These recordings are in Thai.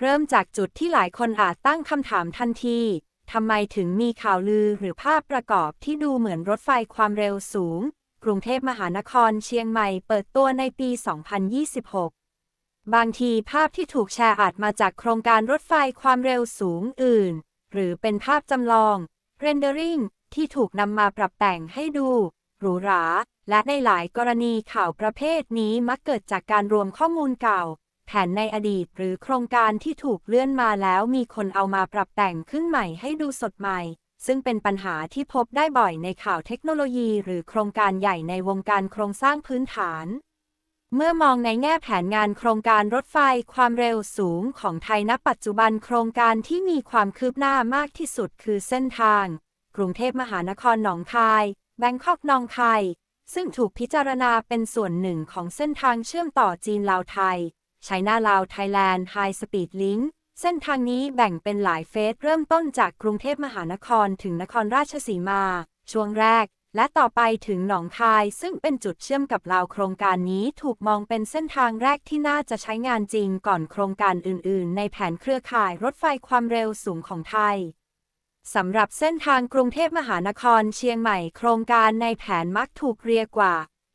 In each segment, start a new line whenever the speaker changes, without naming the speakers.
เริ่มจากจุดที่หลายคนอาจตั้งคำถามทันที ทำไมถึงมีข่าวลือหรือภาพประกอบที่ดูเหมือนรถไฟความเร็วสูง กรุงเทพมหานครเชียงใหม่เปิดตัวในปี 2026 บางทีภาพที่ถูกแชร์อาจมาจากโครงการรถไฟความเร็วสูงอื่น หรือเป็นภาพจำลอง rendering ที่ถูกนำมาปรับแต่งให้ดูหรูหรา และในหลายกรณีข่าวประเภทนี้มักเกิดจากการรวมข้อมูลเก่า แผนในอดีตหรือโครงการที่ถูกเลื่อนมาแล้วมีคนเอามาปรับแต่งขึ้นใหม่ให้ดูสดใหม่ ซึ่งเป็นปัญหาที่พบได้บ่อยในข่าวเทคโนโลยี หรือโครงการใหญ่ในวงการโครงสร้างพื้นฐานเมื่อมองในแง่แผนงานโครงการรถไฟความเร็วสูงของไทยณปัจจุบันโครงการที่มีความคืบหน้ามากที่สุดคือเส้นทาง กรุงเทพมหานครหนองคาย แบงคอกหนองคาย ซึ่งถูกพิจารณาเป็นส่วนหนึ่งของเส้นทางเชื่อมต่อจีนลาวไทย ไชน่าลาวไทยแลนด์ไฮสปีดลิงก์เส้นทางนี้แบ่งเป็นหลายเฟสเริ่มต้นจากกรุงเทพมหานครถึงนครราชสีมา ช่วงแรก และต่อไปถึงหนองคาย ซึ่งเป็นจุดเชื่อมกับลาวโครงการนี้ถูกมองเป็นเส้นทางแรกที่น่าจะใช้งานจริงก่อนโครงการอื่น ๆ ในแผนเครือข่ายรถไฟความเร็วสูงของไทยสำหรับเส้นทางกรุงเทพมหานครเชียงใหม่โครงการในแผนมักถูกเรียกว่า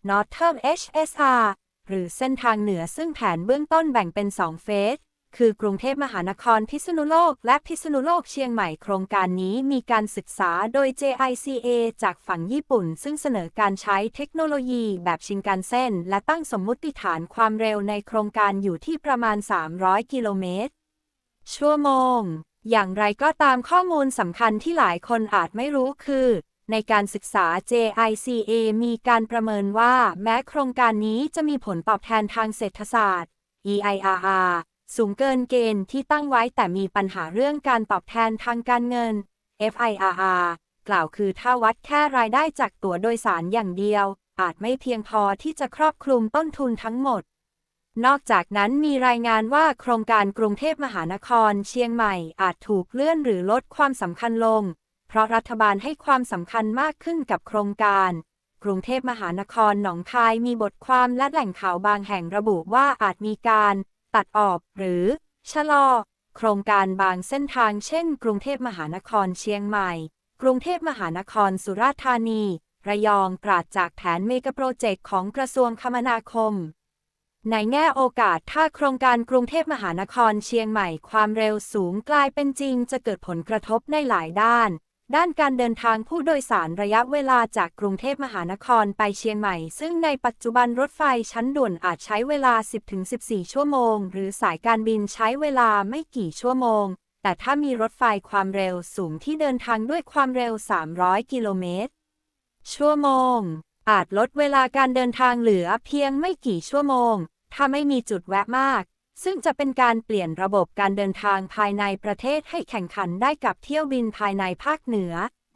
Northern HSR หรือเส้นทางเหนือซึ่งแผนเบื้องต้นแบ่งเป็น 2 เฟส คือกรุงเทพมหานครพิษณุโลก และพิษณุโลกเชียงใหม่โครงการนี้มีการศึกษาโดย JICA จากฝั่งญี่ปุ่น ซึ่งเสนอการใช้เทคโนโลยีแบบชิงกันเส้น และตั้งสมมุติฐานความเร็วในโครงการอยู่ที่ประมาณ 300 กิโลเมตร ชั่วโมงอย่างไรก็ตามข้อมูลสำคัญที่หลายคนอาจไม่รู้คือ ในการศึกษา JICA มีการประเมินว่าแม้โครงการนี้จะมีผลตอบแทนทางเศรษฐศาสตร์ EIRR สูงเกินเกณฑ์ที่ตั้งไว้แต่มีปัญหาเรื่องการตอบแทนทางการเงิน FIRR กล่าวคือถ้าวัดแค่รายได้จากตั๋วโดยสารอย่างเดียว อาจไม่เพียงพอที่จะครอบคลุมต้นทุนทั้งหมด นอกจากนั้นมีรายงานว่าโครงการกรุงเทพมหานคร เชียงใหม่อาจถูกเลื่อนหรือลดความสำคัญลง เพราะรัฐบาลให้ความสำคัญมากขึ้นกับโครงการ กรุงเทพมหานครหนองคายมีบทความและแหล่งข่าวบางแห่งระบุว่าอาจมีการ ตัดออกหรือ ชะลอ โครงการบางเส้นทางเช่น กรุงเทพมหานครเชียงใหม่ กรุงเทพมหานครสุราษฎร์ธานี ระยองตราดจากแผนเมกะโปรเจกต์ของกระทรวงคมนาคมในแง่โอกาสถ้าโครงการกรุงเทพมหานครเชียงใหม่ความเร็วสูงกลายเป็นจริงจะเกิดผลกระทบในหลายด้าน ด้านการเดินทางผู้โดยสารระยะเวลาจากกรุงเทพมหานครไปเชียงใหม่ ซึ่งในปัจจุบันรถไฟชั้นด่วนอาจใช้เวลา 10-14 ชั่วโมง หรือสายการบินใช้เวลาไม่กี่ชั่วโมง แต่ถ้ามีรถไฟความเร็วสูงที่เดินทางด้วยความเร็ว 300 กิโลเมตร ชั่วโมง อาจลดเวลาการเดินทางเหลือเพียงไม่กี่ชั่วโมง ถ้าไม่มีจุดแวะมาก ซึ่งจะเป็นการเปลี่ยนระบบการเดินทางภายในประเทศให้แข่งขันได้กับเที่ยวบินภายในภาคเหนือ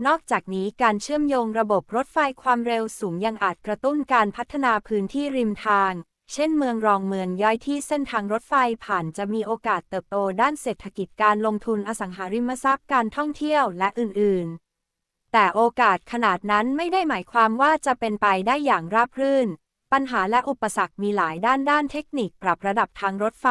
นอกจากนี้การเชื่อมโยงระบบรถไฟความเร็วสูงยังอาจกระตุ้นการพัฒนาพื้นที่ริมทาง เช่นเมืองรองเมืองย่อยที่เส้นทางรถไฟผ่านจะมีโอกาสเติบโตด้านเศรษฐกิจการลงทุนอสังหาริมทรัพย์การท่องเที่ยวและอื่นๆ แต่โอกาสขนาดนั้นไม่ได้หมายความว่าจะเป็นไปได้อย่างราบรื่น ปัญหาและอุปสรรคมีหลายด้านด้านเทคนิคปรับระดับทางรถไฟ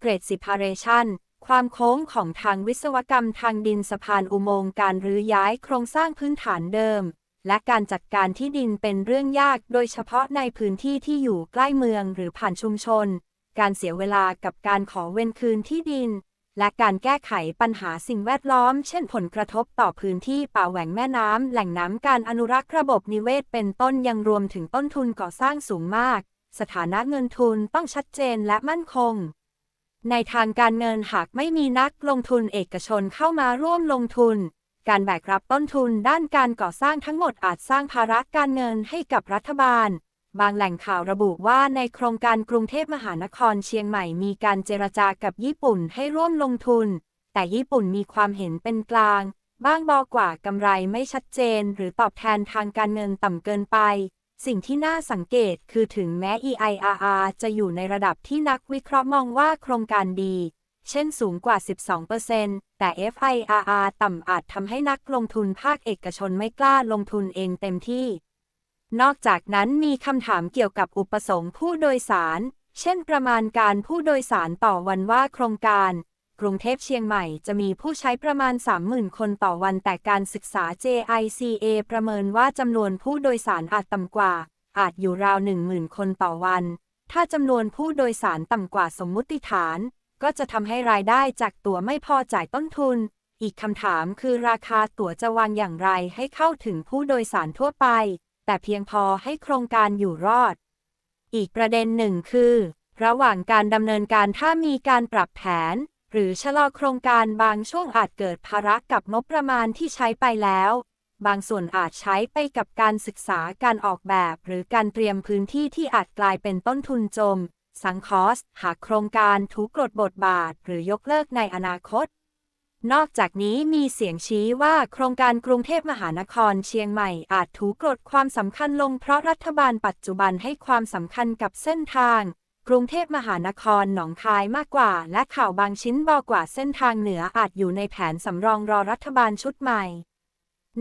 เกรดสิพาเรชันความโค้งของทางวิศวกรรมทางดินสะพานอุโมงค์การรื้อย้ายโครงสร้างพื้นฐานเดิม และการจัดการที่ดินเป็นเรื่องยากโดยเฉพาะในพื้นที่ที่อยู่ใกล้เมืองหรือผ่านชุมชน การเสียเวลากับการขอเว้นคืนที่ดิน และการแก้ไขปัญหาสิ่งแวดล้อม เช่นผลกระทบต่อพื้นที่ป่าแหว่งแม่น้ำ แหล่งน้ำการอนุรักษ์ระบบนิเวศเป็นต้นยังรวมถึงต้นทุนก่อสร้างสูงมาก สถานะเงินทุนต้องชัดเจนและมั่นคง ในทางการเงินหากไม่มีนักลงทุนเอกชนเข้ามาร่วมลงทุน การแบกรับต้นทุนด้านการก่อสร้างทั้งหมดอาจสร้างภาระการเงินให้กับรัฐบาล บางแหล่งข่าวระบุว่าในโครงการกรุงเทพมหานครเชียงใหม่มีการเจรจากับญี่ปุ่นให้ร่วมลงทุน แต่ญี่ปุ่นมีความเห็นเป็นกลาง บ้างบอกว่ากำไรไม่ชัดเจน หรือตอบแทนทางการเงินต่ำเกินไป สิ่งที่น่าสังเกตคือถึงแม้ EIRR จะอยู่ในระดับที่นักวิเคราะห์มองว่าโครงการดี เช่นสูงกว่า 12%แต่ FIRR ต่ำอาจทำให้นักลงทุนภาคเอกชนไม่กล้าลงทุนเองเต็มที่ นอกจากนั้นมีคำถามเกี่ยวกับอุปสงค์ผู้โดยสาร เช่นประมาณการผู้โดยสารต่อวันว่าโครงการ กรุงเทพเชียงใหม่จะมีผู้ใช้ประมาณ 30,000 คนต่อวันแต่การศึกษา JICA ประเมินว่าจำนวนผู้โดยสารอาจต่ำกว่า อาจอยู่ราว 10,000 คนต่อวัน ถ้าจำนวนผู้โดยสารต่ำกว่าสมมุติฐาน ก็จะทำให้รายได้จากตั๋วไม่พอจ่ายต้นทุน อีกคำถามคือราคาตั๋วจะวางอย่างไรให้เข้าถึงผู้โดยสารทั่วไป แต่เพียงพอให้โครงการอยู่รอด อีกประเด็นหนึ่งคือ ระหว่างการดำเนินการถ้ามีการปรับแผน หรือชะลอโครงการบางช่วงอาจเกิดภาระกับงบประมาณที่ใช้ไปแล้ว บางส่วนอาจใช้ไปกับการศึกษาการออกแบบ หรือการเตรียมพื้นที่ที่อาจกลายเป็นต้นทุนจม สังคอส หากโครงการถูกกดบทบาท หรือยกเลิกในอนาคต นอกจากนี้มีเสียงชี้ว่าโครงการกรุงเทพมหานครเชียงใหม่อาจถูกกดความสำคัญลงเพราะรัฐบาลปัจจุบันให้ความสำคัญกับเส้นทาง กรุงเทพมหานครหนองคายมากกว่า และข่าวบางชิ้นบอกกว่าเส้นทางเหนืออาจอยู่ในแผนสำรองรอรัฐบาลชุดใหม่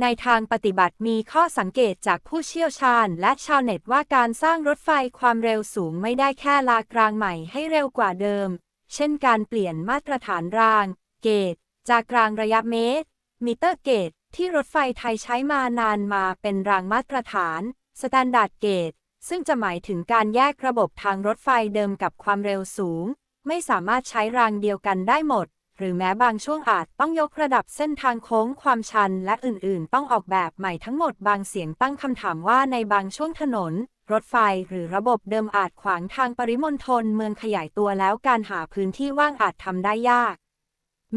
ในทางปฏิบัติมีข้อสังเกตจากผู้เชี่ยวชาญ และชาวเน็ตว่าการสร้างรถไฟความเร็วสูงไม่ได้แค่ลากรางใหม่ให้เร็วกว่าเดิม เช่นการเปลี่ยนมาตรฐานราง เกจ จากรางระยะเมตร มิเตอร์เกจที่รถไฟไทยใช้มานานมาเป็นรางมาตรฐานสแตนดาร์ดเกจซึ่งจะหมายถึงการแยกระบบทางรถไฟเดิมกับความเร็วสูง ไม่สามารถใช้รางเดียวกันได้หมด หรือแม้บางช่วงอาจต้องยกระดับเส้นทางโค้งความชันและอื่น ๆ ต้องออกแบบใหม่ทั้งหมดบางเสียงตั้งคำถามว่าในบางช่วงถนน รถไฟหรือระบบเดิมอาจขวางทางปริมณฑลเมืองขยายตัวแล้วการหาพื้นที่ว่างอาจทำได้ยาก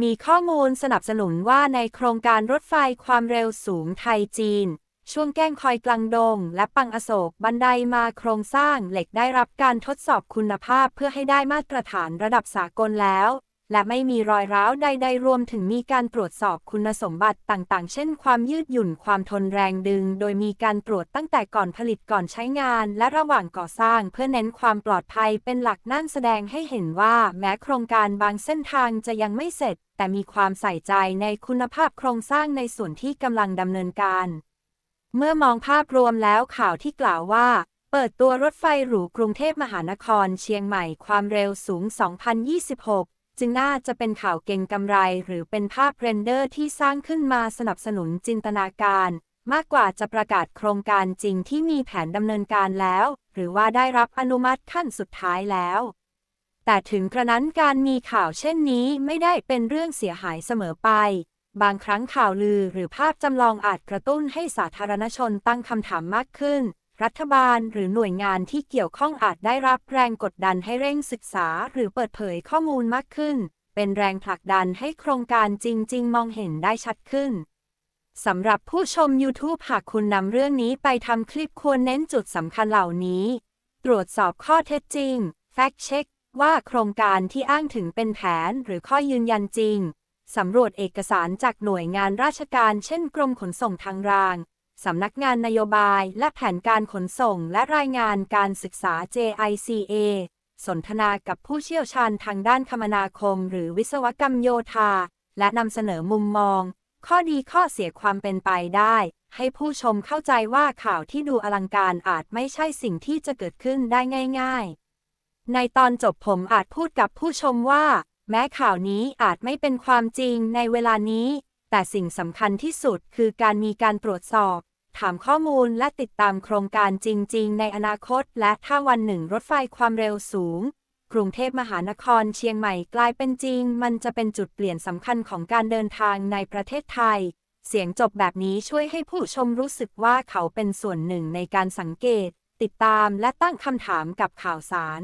มีข้อมูลสนับสนุนว่าในโครงการรถไฟความเร็วสูงไทยจีน ช่วงแก้งคอยกลางดง และปังอโศกบันไดมาโครงสร้างเหล็กได้รับการทดสอบคุณภาพเพื่อให้ได้มาตรฐานระดับสากลแล้ว และไม่มีรอยร้าวใดๆ รวมถึงมีการตรวจสอบคุณสมบัติต่างๆ เช่น ความยืดหยุ่น ความทนแรงดึง โดยมีการตรวจตั้งแต่ก่อนผลิตก่อนใช้งาน และระหว่างก่อสร้าง เพื่อเน้นความปลอดภัยเป็นหลักนั่นแสดงให้เห็นว่า แม้โครงการบางเส้นทางจะยังไม่เสร็จ แต่มีความใส่ใจในคุณภาพโครงสร้างในส่วนที่กำลังดำเนินการ เมื่อมองภาพรวมแล้วข่าวที่กล่าวว่าเปิดตัวรถไฟหรูกรุงเทพมหานครเชียงใหม่ความเร็วสูง 2026 จึงน่าจะเป็นข่าวเก่งกำไร หรือเป็นภาพเรนเดอร์ที่สร้างขึ้นมาสนับสนุนจินตนาการ มากกว่าจะประกาศโครงการจริงที่มีแผนดำเนินการแล้ว หรือว่าได้รับอนุมัติขั้นสุดท้ายแล้ว แต่ถึงกระนั้นการมีข่าวเช่นนี้ไม่ได้เป็นเรื่องเสียหายเสมอไป บางครั้งข่าวลือหรือภาพจำลองอาจกระตุ้นให้สาธารณชนตั้งคำถามมากขึ้น รัฐบาลหรือหน่วยงานที่เกี่ยวข้องอาจได้รับแรงกดดันให้เร่งศึกษาหรือเปิดเผยข้อมูลมากขึ้น เป็นแรงผลักดันให้โครงการจริง ๆ มองเห็นได้ชัดขึ้นสำหรับผู้ชม YouTube หากคุณนำเรื่องนี้ไปทำคลิปควรเน้นจุดสำคัญเหล่านี้ ตรวจสอบข้อเท็จจริง Fact Check ว่าโครงการที่อ้างถึงเป็นแผนหรือข้อยืนยันจริง สำรวจเอกสารจากหน่วยงานราชการเช่นกรมขนส่งทางราง สำนักงานนโยบายและแผนการขนส่งและรายงานการศึกษา JICA สนทนากับผู้เชี่ยวชาญทางด้านคมนาคม หรือวิศวกรรมโยธา และนำเสนอมุมมอง ข้อดีข้อเสียความเป็นไปได้ ให้ผู้ชมเข้าใจว่าข่าวที่ดูอลังการอาจไม่ใช่สิ่งที่จะเกิดขึ้นได้ง่าย ๆ ในตอนจบผมอาจพูดกับผู้ชมว่า แม้ข่าวนี้อาจไม่เป็นความจริงในเวลานี้ แต่สิ่งสำคัญที่สุดคือการมีการตรวจสอบ ถามข้อมูลและติดตามโครงการจริง ๆ ในอนาคต และถ้าวันหนึ่งรถไฟความเร็วสูง กรุงเทพมหานครเชียงใหม่กลายเป็นจริง มันจะเป็นจุดเปลี่ยนสำคัญของการเดินทางในประเทศไทย เสียงจบแบบนี้ช่วยให้ผู้ชมรู้สึกว่าเขาเป็นส่วนหนึ่งในการสังเกต ติดตามและตั้งคำถามกับข่าวสาร